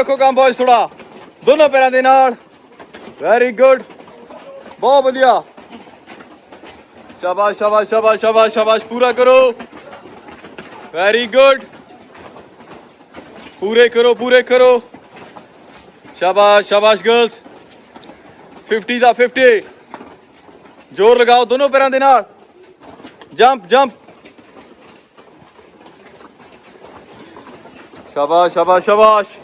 ਰੱਖੋ ਕੰਮ ਬॉयਜ਼ ਥੋੜਾ ਦੋਨੋਂ ਪੈਰਾਂ ਦੇ ਨਾਲ ਵੈਰੀ ਗੁੱਡ ਬਹੁਤ ਵਧੀਆ ਸ਼ਾਬਾਸ਼ ਸ਼ਾਬਾਸ਼ ਸ਼ਾਬਾਸ਼ ਸ਼ਾਬਾਸ਼ ਸ਼ਾਬਾਸ਼ ਪੂਰਾ ਕਰੋ ਵੈਰੀ ਗੁੱਡ ਪੂਰੇ ਕਰੋ ਪੂਰੇ ਕਰੋ ਸ਼ਾਬਾਸ਼ ਸ਼ਾਬਾਸ਼ ਗਰਲਸ 50 ਦਾ 50 ਜ਼ੋਰ ਲਗਾਓ ਦੋਨੋਂ ਪੈਰਾਂ ਦੇ ਨਾਲ ਜੰਪ ਜੰਪ ਸ਼ਾਬਾਸ਼ ਸ਼ਾਬਾਸ਼ ਸ਼ਾਬਾਸ਼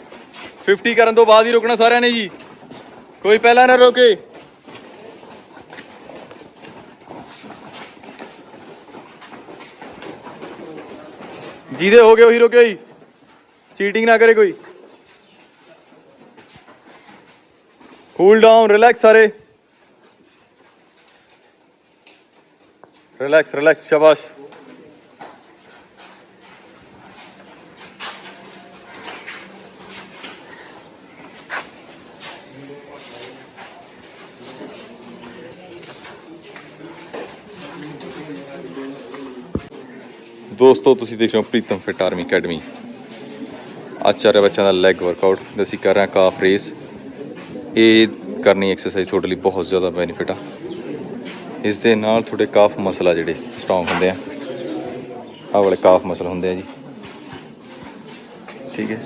50 ਕਰਨ ਤੋਂ ਬਾਅਦ ਹੀ ਰੁਕਣਾ ਸਾਰਿਆਂ ਨੇ ਜੀ। ਕੋਈ ਪਹਿਲਾਂ ਨਾ ਰੋਕੇ। ਜਿਹਦੇ ਹੋ ਗਏ ਉਹੀ ਰੁਕੇ ਜੀ। ਚੀਟਿੰਗ ਨਾ ਕਰੇ ਕੋਈ। ਕੂਲ ਡਾਊਨ ਰਿਲੈਕਸ ਸਾਰੇ। ਰਿਲੈਕਸ ਰਿਲੈਕਸ ਸ਼ਾਬਾਸ਼। ਦੋਸਤੋ, ਤੁਸੀਂ ਦੇਖ ਰਹੇ ਹੋ ਪ੍ਰੀਤਮ ਫਿਟ ਆਰਮੀ ਅਕੈਡਮੀ। ਅੱਜ ਚੱਲ ਬੱਚਿਆਂ ਦਾ ਲੈਗ ਵਰਕਆਊਟ ਤੇ ਅਸੀਂ ਕਰ ਰਹੇ ਹਾਂ ਕਾਫ ਰੇਸ ਇਹ ਕਰਨੀ ਐਕਸਰਸਾਈਜ਼ ਤੁਹਾਡੇ ਲਈ ਬਹੁਤ ਜ਼ਿਆਦਾ ਬੈਨੀਫਿਟ ਆ। ਇਸ ਦੇ ਨਾਲ ਤੁਹਾਡੇ ਕਾਫ ਮਸਲ ਆ ਜਿਹੜੇ ਸਟਰੋਂਗ ਹੁੰਦੇ ਆ। ਆਹ ਵਾਲੇ ਕਾਫ ਮਸਲ ਹੁੰਦੇ ਆ ਜੀ। ਠੀਕ ਹੈ।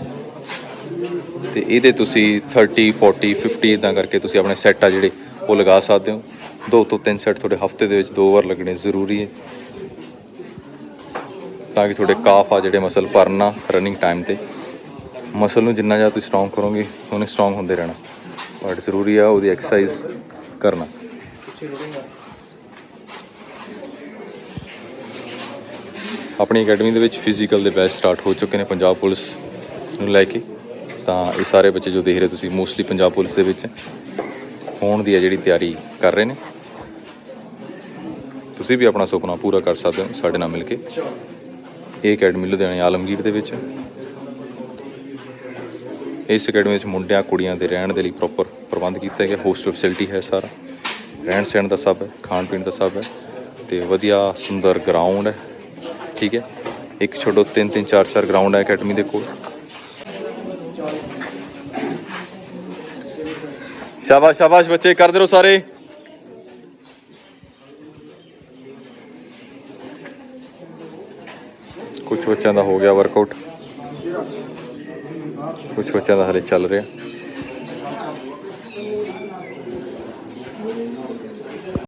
ਤੇ ਇਹਦੇ ਤੁਸੀਂ 30 40 50 ਇਦਾਂ ਕਰਕੇ ਤੁਸੀਂ ਆਪਣੇ ਸੈੱਟ ਆ ਜਿਹੜੇ, ਉਹ ਲਗਾ ਸਕਦੇ ਹੋ। ਦੋ ਤੋਂ ਤਿੰਨ ਸੈੱਟ ਤੁਹਾਡੇ ਹਫ਼ਤੇ ਦੇ ਵਿੱਚ ਦੋ ਵਾਰ ਲੱਗਣੇ ਜ਼ਰੂਰੀ ਹੈ। ਤਾਂ ਕਿ ਤੁਹਾਡੇ ਕਾਫ ਆ ਜਿਹੜੇ ਮਸਲ ਭਰਨਾ ਰਨਿੰਗ ਟਾਈਮ ਤੇ। ਮਸਲ ਨੂੰ ਜਿੰਨਾ ਜ਼ਿਆਦਾ ਤੁਸੀਂ ਸਟਰੋਂਗ ਕਰੋਗੇ, ਉਹਨੇ ਸਟਰੋਂਗ ਹੁੰਦੇ ਰਹਿਣਾ। ਬਟ ਜ਼ਰੂਰੀ ਆ ਉਹਦੀ ਐਕਸਰਸਾਈਜ਼ ਕਰਨਾ। ਆਪਣੀ ਅਕੈਡਮੀ ਦੇ ਵਿੱਚ ਫਿਜ਼ੀਕਲ ਦੇ ਬੈਚ ਸਟਾਰਟ ਹੋ ਚੁੱਕੇ ਨੇ ਪੰਜਾਬ ਪੁਲਿਸ ਨੂੰ ਲੈ ਕੇ। ਤਾਂ ਇਹ ਸਾਰੇ ਬੱਚੇ ਜੋ ਦੇਖ ਰਹੇ ਤੁਸੀਂ ਮੋਸਟਲੀ ਪੰਜਾਬ ਪੁਲਿਸ ਦੇ ਵਿੱਚ ਹੋਣ ਦੀ ਹੈ ਜਿਹੜੀ ਤਿਆਰੀ ਕਰ ਰਹੇ ਨੇ। ਤੁਸੀਂ ਵੀ ਆਪਣਾ ਸੁਪਨਾ ਪੂਰਾ ਕਰ ਸਕਦੇ ਹੋ ਸਾਡੇ ਨਾਲ ਮਿਲ ਕੇ। ਇਹ ਅਕੈਡਮੀ ਲੁਧਿਆਣੇ ਆਲਮਗੀਰ ਦੇ ਵਿੱਚ। ਇਸ ਅਕੈਡਮੀ ਵਿੱਚ ਮੁੰਡਿਆਂ, ਕੁੜੀਆਂ ਦੇ ਰਹਿਣ ਦੇ ਲਈ ਪ੍ਰੋਪਰ ਪ੍ਰਬੰਧ ਕੀਤਾ ਗਿਆ ਹੋਸਟਲ ਫੈਸਿਲਿਟੀ ਹੈ ਸਾਰਾ। ਰਹਿਣ ਸਹਿਣ ਦਾ ਸਭ ਹੈ, ਖਾਣ ਪੀਣ ਦਾ ਸਭ ਹੈ। ਤੇ ਵਧੀਆ ਸੁੰਦਰ ਗਰਾਊਂਡ ਹੈ। ਠੀਕ ਹੈ? ਇੱਕ ਛੋਟੋ ਤਿੰਨ ਤਿੰਨ, ਚਾਰ ਚਾਰ ਗਰਾਊਂਡ ਹੈ ਅਕੈਡਮੀ ਦੇ ਕੋਲ। ਸ਼ਾਬਾਸ਼ ਸ਼ਾਬਾਸ਼ ਬੱਚੇ, ਕਰਦੇ ਰਹੋ ਸਾਰੇ। ਕੁਝ ਬੱਚਿਆਂ ਦਾ ਹੋ ਗਿਆ ਵਰਕਆਊਟ ਕੁਝ ਬੱਚਿਆਂ ਦਾ ਹਲੇ ਚੱਲ ਰਿਹਾ।